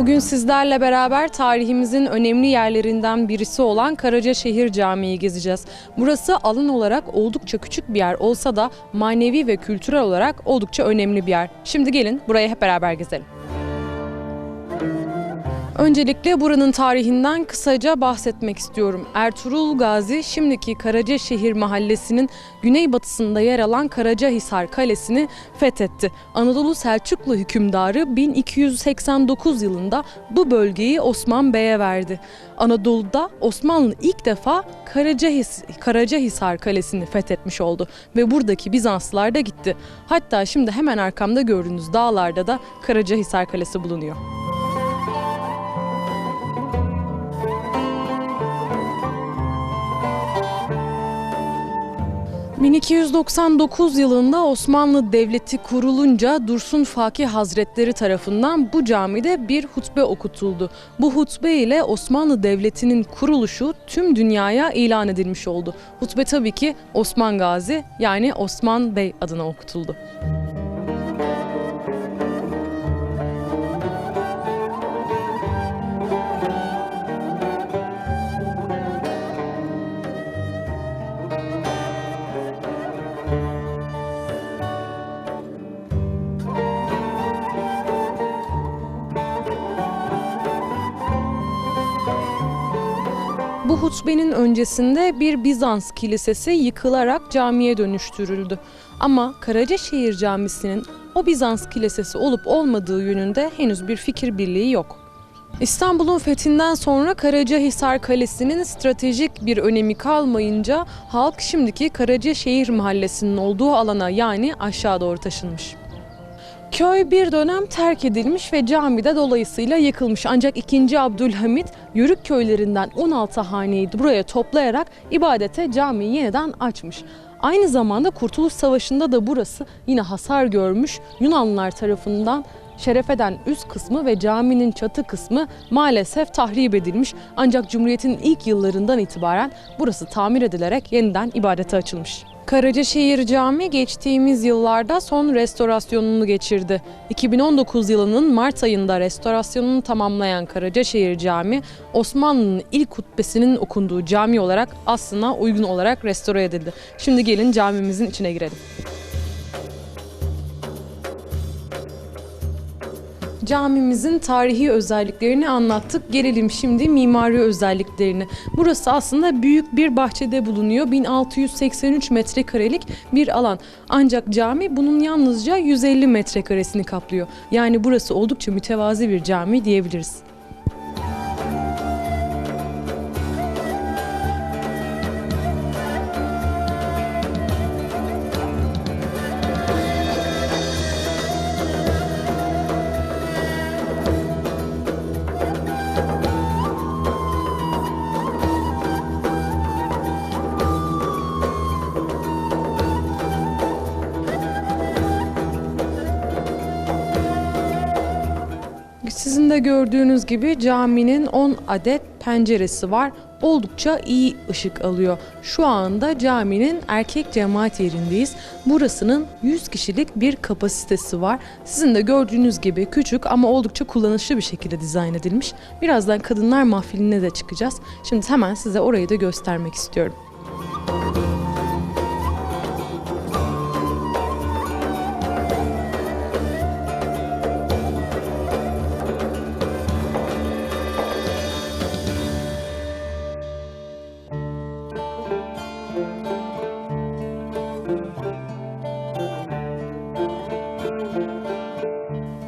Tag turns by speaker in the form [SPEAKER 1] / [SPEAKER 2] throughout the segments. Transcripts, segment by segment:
[SPEAKER 1] Bugün sizlerle beraber tarihimizin önemli yerlerinden birisi olan Karacaşehir Camii'yi gezeceğiz. Burası alan olarak oldukça küçük bir yer olsa da manevi ve kültürel olarak oldukça önemli bir yer. Şimdi gelin burayı hep beraber gezelim. Öncelikle buranın tarihinden kısaca bahsetmek istiyorum. Ertuğrul Gazi şimdiki Karacaşehir mahallesinin güneybatısında yer alan Karacahisar Kalesi'ni fethetti. Anadolu Selçuklu hükümdarı 1289 yılında bu bölgeyi Osman Bey'e verdi. Anadolu'da Osmanlı ilk defa Karacahis, Karacahisar Kalesi'ni fethetmiş oldu ve buradaki Bizanslılar da gitti. Hatta şimdi hemen arkamda gördüğünüz dağlarda da Karacahisar Kalesi bulunuyor. 1299 yılında Osmanlı Devleti kurulunca Dursun Fakih Hazretleri tarafından bu camide bir hutbe okutuldu. Bu hutbe ile Osmanlı Devleti'nin kuruluşu tüm dünyaya ilan edilmiş oldu. Hutbe tabii ki Osman Gazi yani Osman Bey adına okutuldu. Bu hutbenin öncesinde bir Bizans kilisesi yıkılarak camiye dönüştürüldü. Ama Karacaşehir Camisi'nin o Bizans kilisesi olup olmadığı yönünde henüz bir fikir birliği yok. İstanbul'un fethinden sonra Karacahisar Kalesi'nin stratejik bir önemi kalmayınca halk şimdiki Karacaşehir Mahallesi'nin olduğu alana yani aşağı doğru taşınmış. Köy bir dönem terk edilmiş ve cami de dolayısıyla yıkılmış. Ancak 2. Abdülhamit Yörük köylerinden 16 haneyi buraya toplayarak ibadete camiyi yeniden açmış. Aynı zamanda Kurtuluş Savaşı'nda da burası yine hasar görmüş Yunanlılar tarafından şerefeden üst kısmı ve caminin çatı kısmı maalesef tahrip edilmiş. Ancak Cumhuriyet'in ilk yıllarından itibaren burası tamir edilerek yeniden ibadete açılmış. Karacaşehir Camii geçtiğimiz yıllarda son restorasyonunu geçirdi. 2019 yılının Mart ayında restorasyonunu tamamlayan Karacaşehir Camii, Osmanlı'nın ilk hutbesinin okunduğu cami olarak aslına uygun olarak restore edildi. Şimdi gelin camimizin içine girelim. Camimizin tarihi özelliklerini anlattık. Gelelim şimdi mimari özelliklerini. Burası aslında büyük bir bahçede bulunuyor. 1683 metrekarelik bir alan. Ancak cami bunun yalnızca 150 metrekaresini kaplıyor. Yani burası oldukça mütevazi bir cami diyebiliriz. Sizin de gördüğünüz gibi caminin 10 adet penceresi var. Oldukça iyi ışık alıyor. Şu anda caminin erkek cemaat yerindeyiz. Burasının 100 kişilik bir kapasitesi var. Sizin de gördüğünüz gibi küçük ama oldukça kullanışlı bir şekilde dizayn edilmiş. Birazdan kadınlar mahfiline de çıkacağız. Şimdi hemen size orayı da göstermek istiyorum.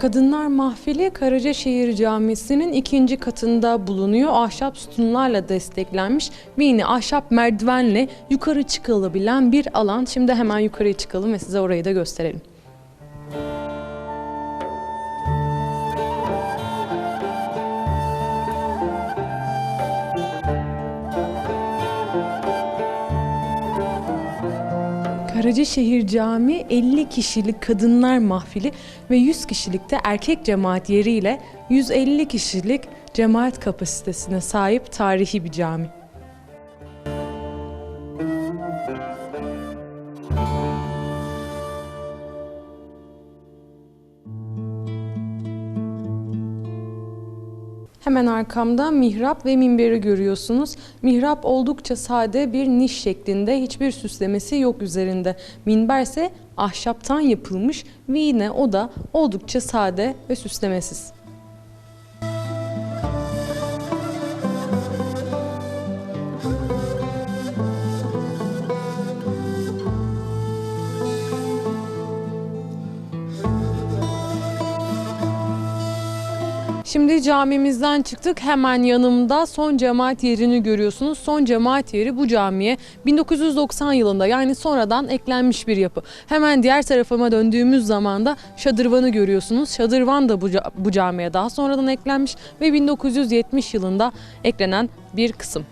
[SPEAKER 1] Kadınlar Mahfili Karacaşehir Camisi'nin ikinci katında bulunuyor. Ahşap sütunlarla desteklenmiş ve yine ahşap merdivenle yukarı çıkılabilen bir alan. Şimdi hemen yukarıya çıkalım ve size orayı da gösterelim. Karacaşehir Camii 50 kişilik kadınlar mahfili ve 100 kişilik de erkek cemaat yeriyle 150 kişilik cemaat kapasitesine sahip tarihi bir cami. Hemen arkamda mihrap ve minberi görüyorsunuz. Mihrap oldukça sade bir niş şeklinde hiçbir süslemesi yok üzerinde. Minber ise ahşaptan yapılmış ve yine o da oldukça sade ve süslemesiz. Şimdi camimizden çıktık. Hemen yanımda son cemaat yerini görüyorsunuz. Son cemaat yeri bu camiye 1990 yılında yani sonradan eklenmiş bir yapı. Hemen diğer tarafıma döndüğümüz zaman da şadırvanı görüyorsunuz. Şadırvan da bu, ca- bu camiye daha sonradan eklenmiş ve 1970 yılında eklenen bir kısım.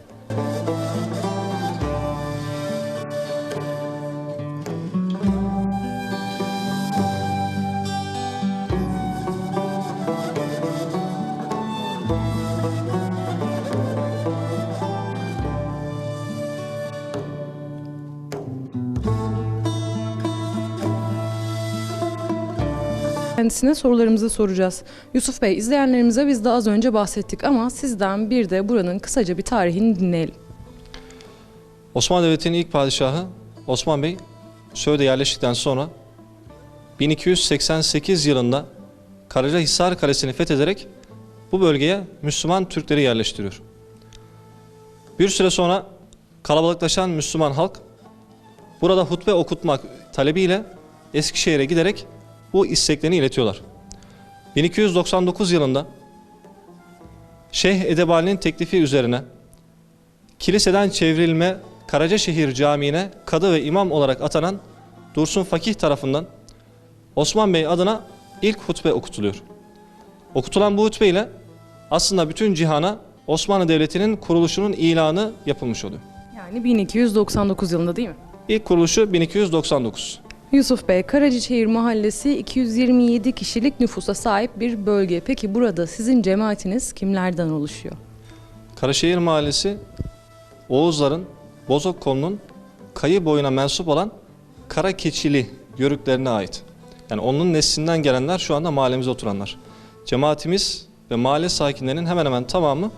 [SPEAKER 1] Kendisine sorularımızı soracağız. Yusuf Bey, izleyenlerimize biz de az önce bahsettik ama sizden bir de buranın kısaca bir tarihini dinleyelim.
[SPEAKER 2] Osmanlı Devleti'nin ilk padişahı Osman Bey Söğüt'e yerleştikten sonra 1288 yılında Karacahisar Kalesi'ni fethederek bu bölgeye Müslüman Türkleri yerleştiriyor. Bir süre sonra kalabalıklaşan Müslüman halk burada hutbe okutmak talebiyle Eskişehir'e giderek bu isteklerini iletiyorlar. 1299 yılında Şeyh Edebali'nin teklifi üzerine kiliseden çevrilme Karacaşehir Camii'ne kadı ve imam olarak atanan Dursun Fakih tarafından Osman Bey adına ilk hutbe okutuluyor. Okutulan bu hutbe ile aslında bütün cihana Osmanlı Devleti'nin kuruluşunun ilanı yapılmış oluyor.
[SPEAKER 1] Yani 1299 yılında değil mi?
[SPEAKER 2] İlk kuruluşu 1299.
[SPEAKER 1] Yusuf Bey, Karaciçehir Mahallesi 227 kişilik nüfusa sahip bir bölge. Peki burada sizin cemaatiniz kimlerden oluşuyor?
[SPEAKER 2] Karaşehir Mahallesi Oğuzların Bozok kolunun kayı boyuna mensup olan Kara Keçili yörüklerine ait. Yani onun neslinden gelenler şu anda mahallemize oturanlar. Cemaatimiz ve mahalle sakinlerinin hemen hemen tamamı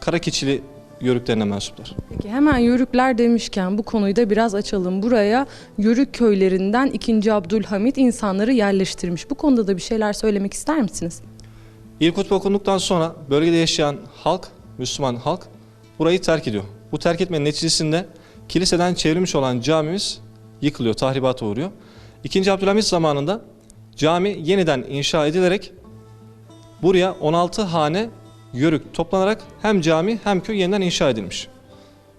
[SPEAKER 2] Kara Keçili yörüklerine mensuplar.
[SPEAKER 1] Peki hemen Yörükler demişken bu konuyu da biraz açalım. Buraya Yörük köylerinden 2. Abdülhamit insanları yerleştirmiş. Bu konuda da bir şeyler söylemek ister misiniz?
[SPEAKER 2] İlk hutbe okunduktan sonra bölgede yaşayan halk, Müslüman halk burayı terk ediyor. Bu terk etmenin neticesinde kiliseden çevrilmiş olan camimiz yıkılıyor, tahribata uğruyor. İkinci Abdülhamit zamanında cami yeniden inşa edilerek buraya 16 hane yörük toplanarak hem cami hem köy yeniden inşa edilmiş.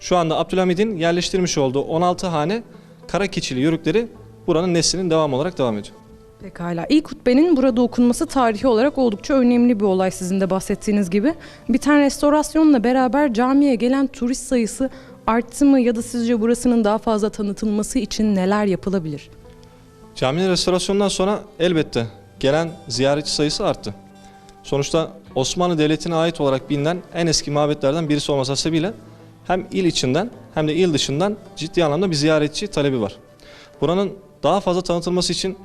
[SPEAKER 2] Şu anda Abdülhamid'in yerleştirmiş olduğu 16 hane kara keçili yörükleri buranın neslinin devamı olarak devam ediyor.
[SPEAKER 1] Pekala. İlk hutbenin burada okunması tarihi olarak oldukça önemli bir olay sizin de bahsettiğiniz gibi. Biten restorasyonla beraber camiye gelen turist sayısı arttı mı ya da sizce burasının daha fazla tanıtılması için neler yapılabilir?
[SPEAKER 2] Caminin restorasyonundan sonra elbette gelen ziyaretçi sayısı arttı. Sonuçta Osmanlı Devleti'ne ait olarak bilinen en eski mabetlerden birisi olması hasebiyle hem il içinden hem de il dışından ciddi anlamda bir ziyaretçi talebi var. Buranın daha fazla tanıtılması için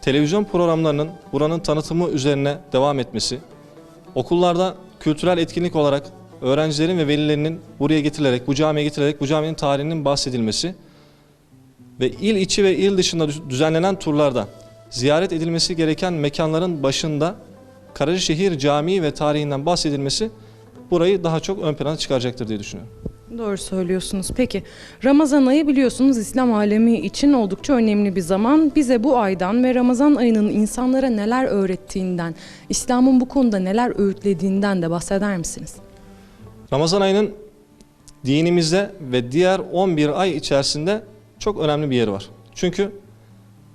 [SPEAKER 2] televizyon programlarının buranın tanıtımı üzerine devam etmesi, okullarda kültürel etkinlik olarak öğrencilerin ve velilerinin buraya getirilerek, bu camiye getirilerek bu caminin tarihinin bahsedilmesi ve il içi ve il dışında düz- düzenlenen turlarda ziyaret edilmesi gereken mekanların başında Karacaşehir Camii ve tarihinden bahsedilmesi burayı daha çok ön plana çıkaracaktır diye düşünüyorum.
[SPEAKER 1] Doğru söylüyorsunuz. Peki Ramazan ayı biliyorsunuz İslam alemi için oldukça önemli bir zaman. Bize bu aydan ve Ramazan ayının insanlara neler öğrettiğinden, İslam'ın bu konuda neler öğütlediğinden de bahseder misiniz?
[SPEAKER 2] Ramazan ayının dinimizde ve diğer 11 ay içerisinde çok önemli bir yeri var. Çünkü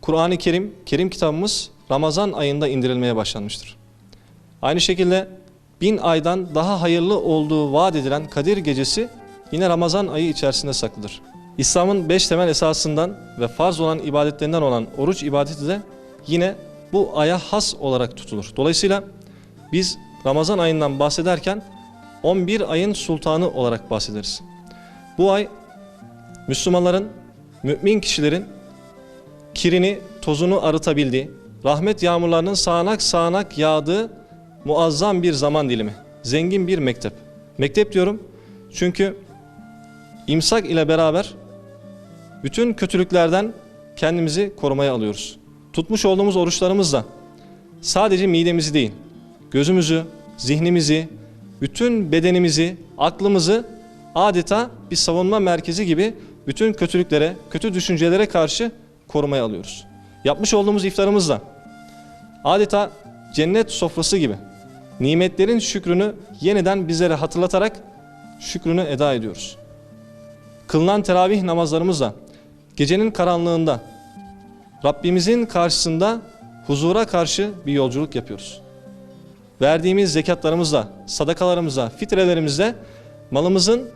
[SPEAKER 2] Kur'an-ı Kerim, Kerim kitabımız Ramazan ayında indirilmeye başlanmıştır. Aynı şekilde bin aydan daha hayırlı olduğu vaat edilen Kadir Gecesi yine Ramazan ayı içerisinde saklıdır. İslam'ın beş temel esasından ve farz olan ibadetlerinden olan oruç ibadeti de yine bu aya has olarak tutulur. Dolayısıyla biz Ramazan ayından bahsederken 11 ayın sultanı olarak bahsederiz. Bu ay Müslümanların, mümin kişilerin kirini, tozunu arıtabildiği, rahmet yağmurlarının sağanak sağanak yağdığı muazzam bir zaman dilimi, zengin bir mektep. Mektep diyorum çünkü imsak ile beraber bütün kötülüklerden kendimizi korumaya alıyoruz. Tutmuş olduğumuz oruçlarımızla sadece midemizi değil, gözümüzü, zihnimizi, bütün bedenimizi, aklımızı adeta bir savunma merkezi gibi bütün kötülüklere, kötü düşüncelere karşı korumaya alıyoruz. Yapmış olduğumuz iftarımızla adeta cennet sofrası gibi nimetlerin şükrünü yeniden bizlere hatırlatarak şükrünü eda ediyoruz. Kılınan teravih namazlarımızla gecenin karanlığında Rabbimizin karşısında huzura karşı bir yolculuk yapıyoruz. Verdiğimiz zekatlarımızla, sadakalarımızla, fitrelerimizle malımızın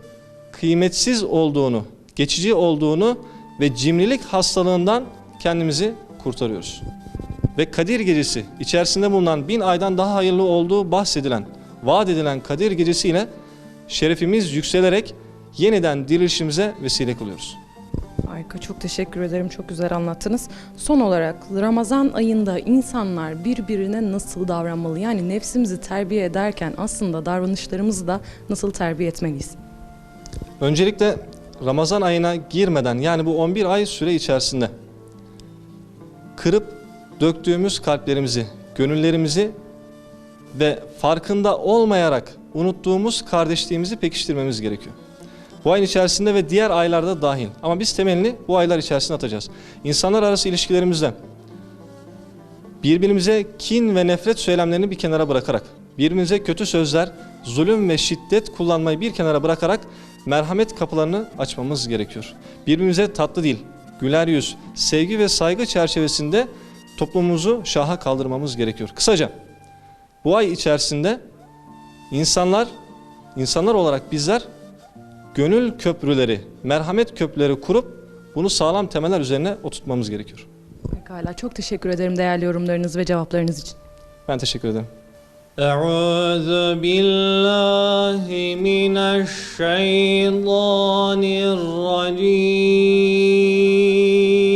[SPEAKER 2] kıymetsiz olduğunu, geçici olduğunu ve cimrilik hastalığından kendimizi kurtarıyoruz. Ve Kadir Gecesi içerisinde bulunan bin aydan daha hayırlı olduğu bahsedilen, vaat edilen Kadir Gecesi ile şerefimiz yükselerek yeniden dirilişimize vesile kılıyoruz.
[SPEAKER 1] Harika, çok teşekkür ederim. Çok güzel anlattınız. Son olarak Ramazan ayında insanlar birbirine nasıl davranmalı? Yani nefsimizi terbiye ederken aslında davranışlarımızı da nasıl terbiye etmeliyiz?
[SPEAKER 2] Öncelikle Ramazan ayına girmeden yani bu 11 ay süre içerisinde kırıp döktüğümüz kalplerimizi, gönüllerimizi ve farkında olmayarak unuttuğumuz kardeşliğimizi pekiştirmemiz gerekiyor. Bu ayın içerisinde ve diğer aylarda dahil. Ama biz temelini bu aylar içerisinde atacağız. İnsanlar arası ilişkilerimizde birbirimize kin ve nefret söylemlerini bir kenara bırakarak, birbirimize kötü sözler, zulüm ve şiddet kullanmayı bir kenara bırakarak merhamet kapılarını açmamız gerekiyor. Birbirimize tatlı dil, güler yüz, sevgi ve saygı çerçevesinde toplumumuzu şaha kaldırmamız gerekiyor. Kısaca bu ay içerisinde insanlar, insanlar olarak bizler gönül köprüleri, merhamet köprüleri kurup bunu sağlam temeller üzerine oturtmamız gerekiyor.
[SPEAKER 1] Pekala, çok teşekkür ederim değerli yorumlarınız ve cevaplarınız için.
[SPEAKER 2] Ben teşekkür ederim.
[SPEAKER 3] أعوذ بالله من الشيطان الرجيم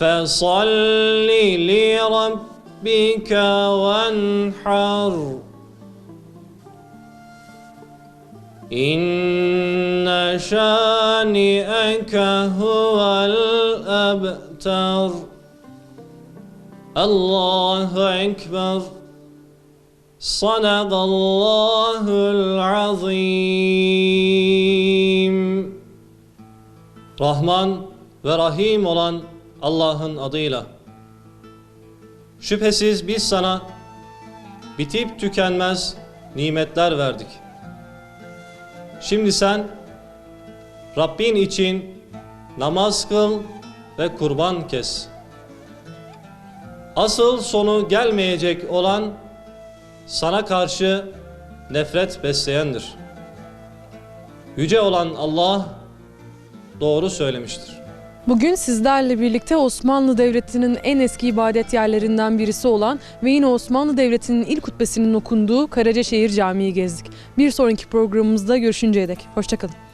[SPEAKER 3] فصل لربك وانحر. إن شانئك هو الأبتر. الله أكبر. صدق الله العظيم. Rahman ve Rahim olan Allah'ın adıyla. Şüphesiz biz sana bitip tükenmez nimetler verdik. Şimdi sen Rabbin için namaz kıl ve kurban kes. Asıl sonu gelmeyecek olan sana karşı nefret besleyendir. Yüce olan Allah doğru söylemiştir.
[SPEAKER 1] Bugün sizlerle birlikte Osmanlı Devleti'nin en eski ibadet yerlerinden birisi olan ve yine Osmanlı Devleti'nin ilk hutbesinin okunduğu Karacaşehir Camii'yi gezdik. Bir sonraki programımızda görüşünceye dek. Hoşçakalın.